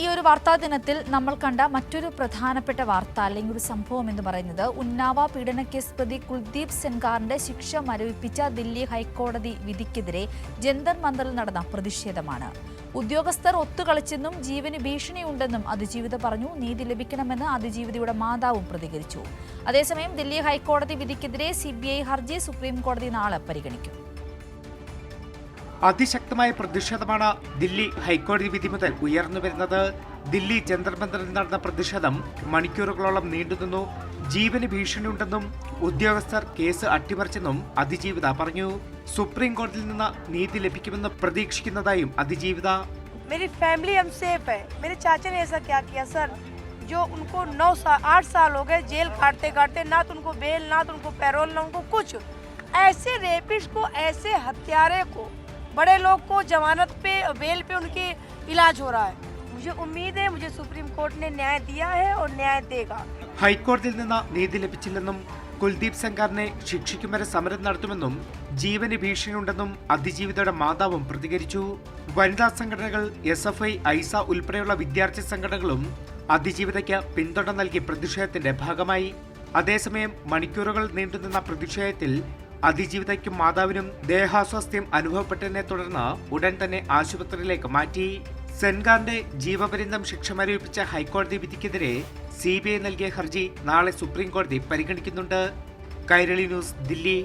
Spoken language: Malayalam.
ഈ ഒരു വാർത്താ ദിനത്തിൽ നമ്മൾ കണ്ട മറ്റൊരു പ്രധാനപ്പെട്ട വാർത്ത അല്ലെങ്കിൽ ഒരു സംഭവം എന്ന് പറയുന്നത് ഉന്നാവ പീഡനക്കേസ് പ്രതി കുൽദീപ് സെൻഗാറിന്റെ ശിക്ഷ മരവിപ്പിച്ച ദില്ലി ഹൈക്കോടതി വിധിക്കെതിരെ ജന്തർ മന്ദറിൽ നടന്ന പ്രതിഷേധമാണ്. ഉദ്യോഗസ്ഥർ ഒത്തുകളിച്ചെന്നും ജീവന് ഭീഷണിയുണ്ടെന്നും അതിജീവിത പറഞ്ഞു. നീതി ലഭിക്കണമെന്ന് അതിജീവിതയുടെ മാതാവും പ്രതികരിച്ചു. അതേസമയം ദില്ലി ഹൈക്കോടതി വിധിക്കെതിരെ സി ഹർജി സുപ്രീം കോടതി നാളെ പരിഗണിക്കും. അതിശക്തമായ പ്രതിഷേധമാണ് ദില്ലി ഹൈക്കോടതി വിധി മുതൽ ഉയർന്നു വരുന്നത് ദില്ലി ജന്തർ മന്ദറിൽ നടന്ന പ്രതിഷേധം മണിക്കൂറുകളോളം നീണ്ടുനിന്നു ജീവന് ഭീഷണിയുണ്ടെന്നും ഉദ്യോഗസ്ഥർ കേസ് അട്ടിമറിച്ചെന്നും അതിജീവിത പറഞ്ഞു സുപ്രീം കോടതിയിൽ നിന്ന് നീതി ലഭിക്കുമെന്ന് പ്രതീക്ഷിക്കുന്നതായും അതിജീവിത मेरी फैमिली हम सेफ है मेरे चाचा ने ऐसा क्या किया सर जो उनको नौ साल आठ साल हो गए जेल काटते काटते ना तो उनको बेल ना तो उनको पैरोल ना उनको कुछ ऐसे रेपिस्ट को ऐसे हत्यारे को बड़े लोग को जमानत पे बेल पे उनकी इलाज हो रहा है मुझे उम्मीद है मुझे सुप्रीम कोर्ट ने न्याय दिया है और न्याय देगा ഹൈക്കോടതിയിൽ നിന്ന് നീതി ലഭിച്ചില്ലെന്നും കുൽദീപ് സെങ്കാറിനെ ശിക്ഷിക്കും വരെ സമരം നടത്തുമെന്നും ജീവന് ഭീഷണിയുണ്ടെന്നും അതിജീവിതയുടെ മാതാവും പ്രതികരിച്ചു വനിതാ സംഘടനകൾ എസ് എഫ് ഐ ഐസ ഉൾപ്പെടെയുള്ള വിദ്യാർത്ഥി സംഘടനകളും അതിജീവിതയ്ക്ക് പിന്തുണ നൽകി പ്രതിഷേധത്തിന്റെ ഭാഗമായി അതേസമയം മണിക്കൂറുകൾ നീണ്ടുനിന്ന പ്രതിഷേധത്തിൽ അതിജീവിതയ്ക്കും മാതാവിനും ദേഹാസ്വാസ്ഥ്യം അനുഭവപ്പെട്ടതിനെ തുടർന്ന് ഉടൻ തന്നെ ആശുപത്രിയിലേക്ക് മാറ്റി. സെൻഗാറിന്റെ ജീവപര്യന്തം ശിക്ഷ മരവിപ്പിച്ച ഹൈക്കോടതി വിധിക്കെതിരെ സി ബി ഐ നൽകിയ ഹർജി നാളെ സുപ്രീം കോടതി പരിഗണിക്കുന്നുണ്ട്. കൈരളി ന്യൂസ് ദില്ലി.